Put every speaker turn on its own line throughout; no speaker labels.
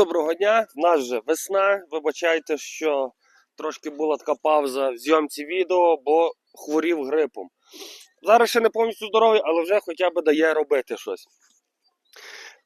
Доброго дня, в нас вже весна. Вибачайте, що трошки була така пауза в зйомці відео, бо хворів грипом. Зараз ще не повністю здоровий, але вже хоча б дає робити щось.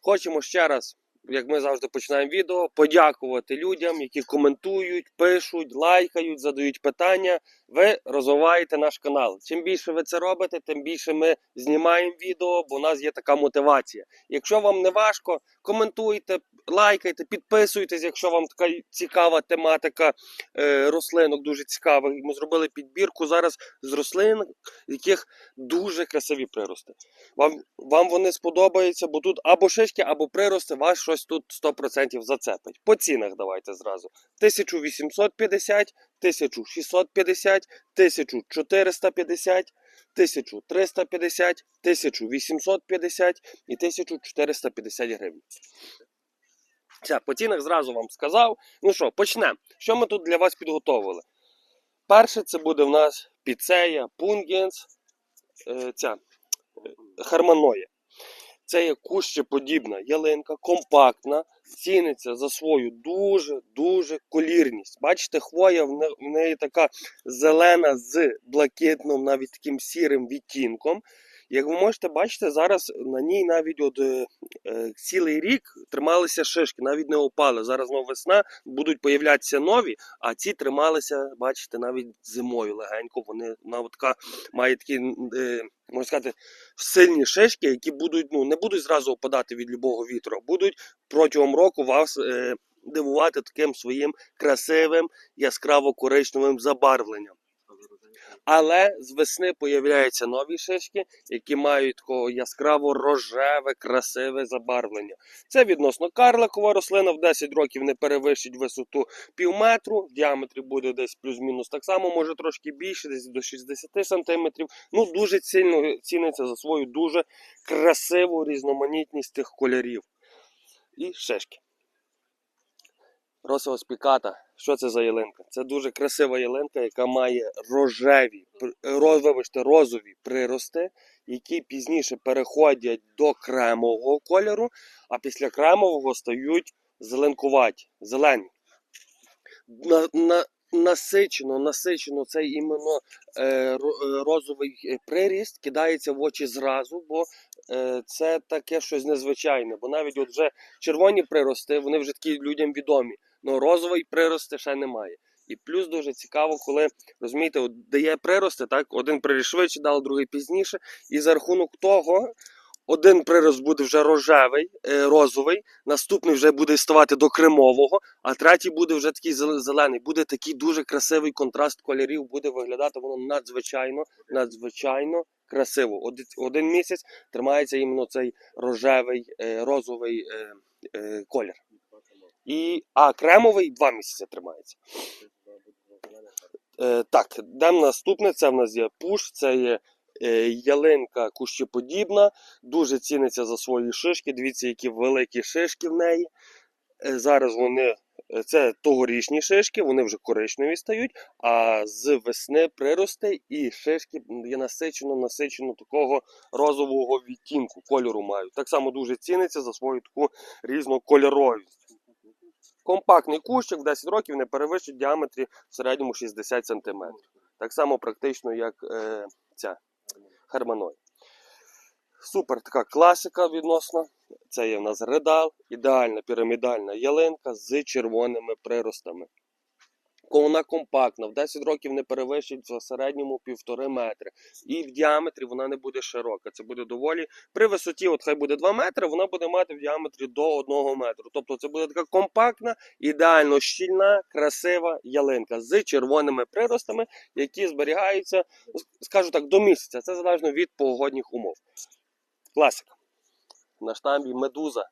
Хочемо ще раз, як ми завжди починаємо відео, подякувати людям, які коментують, пишуть, лайкають, задають питання. Ви розвиваєте наш канал. Чим більше ви це робите, тим більше ми знімаємо відео, бо у нас є така мотивація. Якщо вам не важко, коментуйте, лайкайте, підписуйтесь, якщо вам така цікава тематика е, рослинок, дуже цікава. Ми зробили підбірку зараз з рослин, яких дуже красиві прирости. Вам, вам вони сподобаються, бо тут або шишки, або прирости, вас щось тут 100% зацепить. По цінах давайте зразу. 1850, 1650, 1450, 1350, 1850 і 1450 гривень. По цінах зразу вам сказав. Ну що, почнемо. Що ми тут для вас підготовили? Перше, це буде в нас піцея, пунгенс, е, ця е, харманоя. Це є кущеподібна ялинка, компактна, ціниться за свою дуже-дуже колірність. Бачите, хвоя в неї така зелена з блакитним, навіть таким сірим відтінком. Як ви можете бачити, зараз на ній навіть от, е, е, цілий рік трималися шишки, навіть не опали. Зараз знову весна, будуть появлятися нові, а ці трималися, бачите, навіть зимою легенько. Вони вона має такі, е, можна сказати, сильні шишки, які будуть, ну, не будуть зразу опадати від любого вітру, будуть протягом року вас е, дивувати таким своїм красивим, яскраво коричневим забарвленням. Але з весни появляються нові шишки, які мають такого яскраво рожеве, красиве забарвлення. Це відносно карликова рослина в 10 років не перевищить висоту пів метру, в діаметрі буде десь плюс-мінус так само, може трошки більше, десь до 60 сантиметрів. Ну дуже сильно ціниться за свою дуже красиву різноманітність тих кольорів. І шишки. Росова спіката. Що це за ялинка? Це дуже красива ялинка, яка має рожеві, пр- ро, вибачте, розові прирости, які пізніше переходять до кремового кольору, а після кремового стають зеленкуваті, зелені. На, на, насичено, насичено цей іменно е, е, розовий е, приріст кидається в очі зразу, бо е, це таке щось незвичайне. Бо навіть от вже червоні прирости, вони вже такі людям відомі. Ну, розовий прирости ще немає. І плюс дуже цікаво, коли розумієте, от дає прирости, так, один приріст швидше дав, другий пізніше. І за рахунок того, один прирост буде вже рожевий, е, розовий, наступний вже буде ставати до кремового, а третій буде вже такий зелений. Буде такий дуже красивий контраст кольорів, буде виглядати воно надзвичайно, надзвичайно красиво. Один, місяць тримається іменно цей рожевий, е, розовий е, колір. І, а кремовий два місяці тримається. Е, так, йдемо наступне. Це в нас є пуш, це є е, ялинка кущеподібна, дуже ціниться за свої шишки. Дивіться, які великі шишки в неї. Е, зараз вони. е, Це тогорічні шишки, вони вже коричневі стають, а з весни прирости і шишки є насичено, насичено такого розового відтінку, кольору мають. Так само дуже ціниться за свою таку різнокольоровість. Компактний кущик в 10 років не перевищить в діаметрі в середньому 60 см. Так само практично, як е, ця Херманой. Супер така класика відносно. Це є в нас редал, ідеальна пірамідальна ялинка з червоними приростами. Вона компактна, в 10 років не перевищить в середньому півтори метри. І в діаметрі вона не буде широка. Це буде доволі. При висоті, от хай буде 2 метри, вона буде мати в діаметрі до 1 метру. Тобто це буде така компактна, ідеально щільна, красива ялинка з червоними приростами, які зберігаються, скажу так, до місяця. Це залежно від погодних умов. Класика. На штамбі медуза.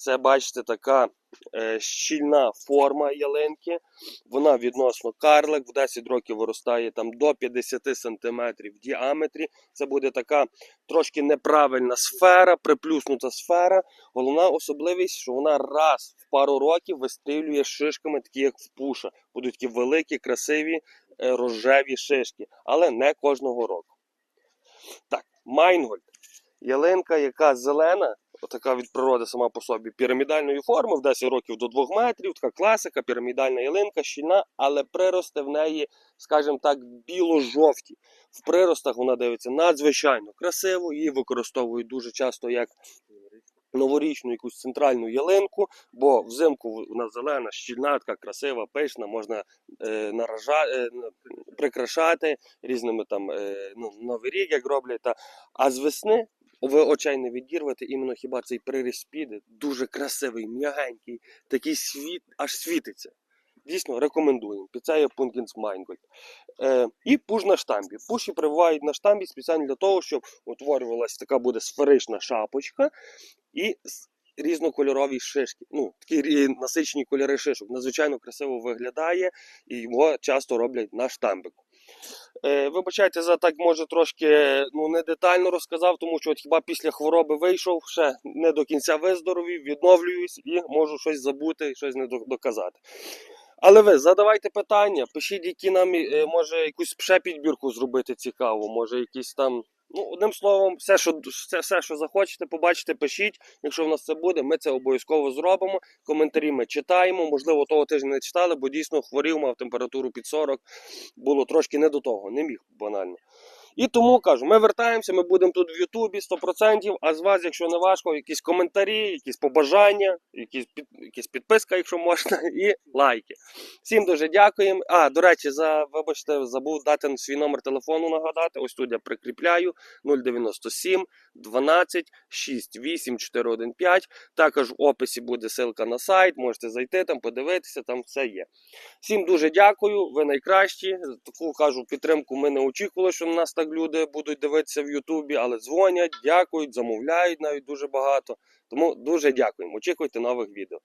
Це, бачите, така е, щільна форма ялинки. Вона відносно карлик, в 10 років виростає там до 50 см в діаметрі. Це буде така трошки неправильна сфера, приплюснута сфера. Головна особливість, що вона раз в пару років вистрілює шишками, такі як в пуша. Будуть такі великі, красиві е, рожеві шишки, але не кожного року. Так, Майнгольд. Ялинка, яка зелена, така від природи сама по собі пірамідальної форми, в 10 років до 2 метрів, така класика, пірамідальна ялинка, щільна, але прирости в неї, скажімо так, біло-жовті. В приростах вона дивиться надзвичайно красиво, її використовують дуже часто як новорічну якусь центральну ялинку, бо взимку вона зелена, щільна, така красива, пишна, можна е, наража, е, прикрашати різними там е, ну, новий рік, як роблять. Та, а з весни ви очей не відірвете, іменно хіба цей приріст піде, дуже красивий, м'ягенький, такий світ, аж світиться. Дійсно, рекомендуємо. Під Пункінс Майнгольд. Е, і пуш на штамбі. Пуші прививають на штамбі спеціально для того, щоб утворювалася така буде сферична шапочка і різнокольорові шишки. Ну, такі насичені кольори шишок. Надзвичайно красиво виглядає, і його часто роблять на штамбику. Е, вибачайте за так, може, трошки ну, не детально розказав, тому що от хіба після хвороби вийшов, ще не до кінця виздоровів, відновлююсь і можу щось забути, щось не доказати. Але ви задавайте питання, пишіть, які нам е, може якусь ще підбірку зробити цікаву, може якісь там. Ну, одним словом, все, що все, все, що захочете, побачите, пишіть. Якщо в нас це буде, ми це обов'язково зробимо. Коментарі ми читаємо. Можливо, того тижня не читали, бо дійсно хворів, мав температуру під 40. Було трошки не до того, не міг банально. І тому кажу, ми вертаємося, ми будемо тут в Ютубі 100%, а з вас, якщо не важко, якісь коментарі, якісь побажання, якісь, під, якісь підписка, якщо можна, і лайки. Всім дуже дякуємо. А, до речі, за, вибачте, забув дати свій номер телефону нагадати. Ось тут я прикріпляю 097 12 68 415. Також в описі буде ссылка на сайт, можете зайти там, подивитися, там все є. Всім дуже дякую, ви найкращі. Таку кажу підтримку. Ми не очікували, що на нас так люди будуть дивитися в Ютубі, але дзвонять, дякують, замовляють навіть дуже багато. Тому дуже дякуємо. Очікуйте нових відео.